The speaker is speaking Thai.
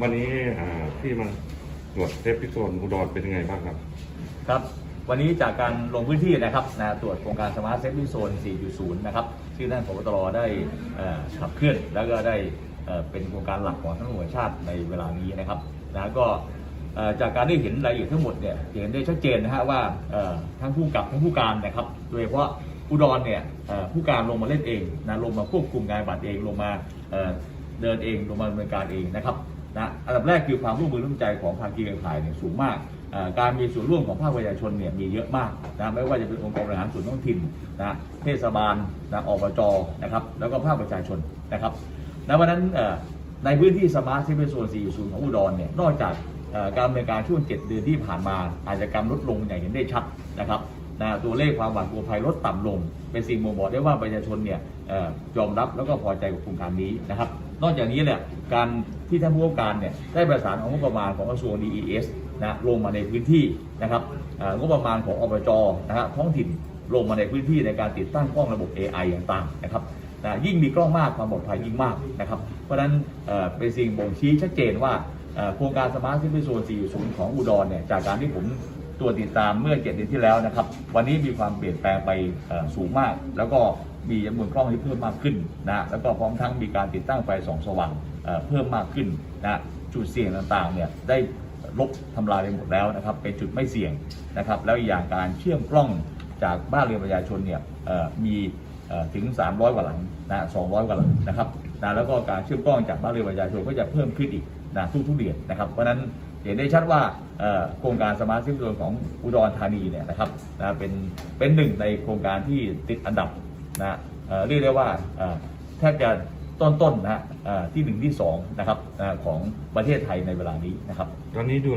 วันนี้อ่าที่มาตรวจเทปพิโซนอุดรเป็นยังไงบ้างครับ ครับ วันนี้จากการลงพื้นที่นะครับนะตรวจโครงการสมาร์ทเซฟ i ิ g โซน 4.0 นะครับที่ท่านผบตรได้ขับเคลื่อน แล้วก็ได้เป็นโครงการหลักของทั้งหน่วยชาติในเวลานี้นะครับนะก็จากการได้เห็นรายละเอียดทั้งหมดเนี่ยเห็นได้ชัดเจนนะฮะว่าทั้งผู้กับทั้งผู้การนะครับ โดยเฉพาะอุดรเนี่ยผู้การลงมาเล่นเองนะลงมาควบคุมงานบัตรเองลงมาเอ่อเดินเองลงมาดำเนินการเองนะครับ นะอันดับแรกคือความร่วมมือร่วมใจของภาคีเครือข่ายเนี่ยสูงมาก การมีส่วนร่วมของภาคประชาชนเนี่ยมีเยอะมากนะไม่ว่าจะเป็นองค์กรบริหารส่วนท้องถิ่นนะเทศบาลนะอบจนะครับแล้วก็ภาคประชาชนนะครับในวันนั้นในพื้นที่สมาร์ทซิตี้โซน4.0 ของอุดรเนี่ยนอกจากการดำเนินการช่วง 7 เดือนที่ผ่านมา อาชญากรรมลดลงอย่างเห็นได้ชัดนะครับนะตัวเลขความหวาดกลัวภัยลดต่ำลง เป็นสิ่งบ่งบอกได้ว่าประชาชนเนี่ยยอมรับแล้วก็พอใจกับโครงการนี้นะครับ นอกจากนี้เนี่ยการที่ท่านผู้ว่าการเนี่ยได้ประสานของงบประมาณของกระทรวง DES นะลงมาในพื้นที่นะครับอ่องบประมาณของอบจนะฮะท้องถิ่นลงมาในพื้นที่ในการติดตั้งกล้องระบบ AI ต่างๆนะครับนะยิ่งมีกล้องมากความปลอดภัยยิ่งมากนะครับ เพราะฉะนั้นเป็นสิ่งบ่งชี้ชัดเจนว่าโครงการสมาร์ทซิตี้โซน 4.0 ของอุดรเนี่ยจากการที่ผม ตรวติดตามเมื่อเจ็ดเดือนที่แล้วนะครับ วันนี้มีความเปลี่ยนแปลงไปสูงมาก แล้วก็มีจำนวนกล้องที่เพิ่มมากขึ้นนะแล้วก็พร้อมทั้งมีการติดตั้งไฟส่องสว่างเพิ่มมากขึ้นนะจุดเสี่ยงต่างๆเนี่ยได้ลบทำลายไปหมดแล้วนะครับ เป็นจุดไม่เสี่ยงนะครับ แล้วอย่างการเชื่อมกล้องจากบ้านเรือนประชาชนเนี่ยมีถึง 300 กว่าหลังนะ200 กว่าหลังนะครับนะแล้วก็การเชื่อมกล้องจากบ้านเรือนประชาชนก็จะเพิ่มขึ้นอีกนะทุกๆเดือนนะครับ เพราะนั้น เห็นได้ชัดว่าโครงการสมาร์ทซิตี้ของอุดรธานีเนี่ยนะครับนะเป็นเป็นหนึ่งในโครงการที่ติดอันดับนะเเรียกได้ว่าแทบจะต้นๆนะฮะที่หนึ่งที่สองนะครับของประเทศไทยในเวลานี้นะครับ ตอนนี้ดู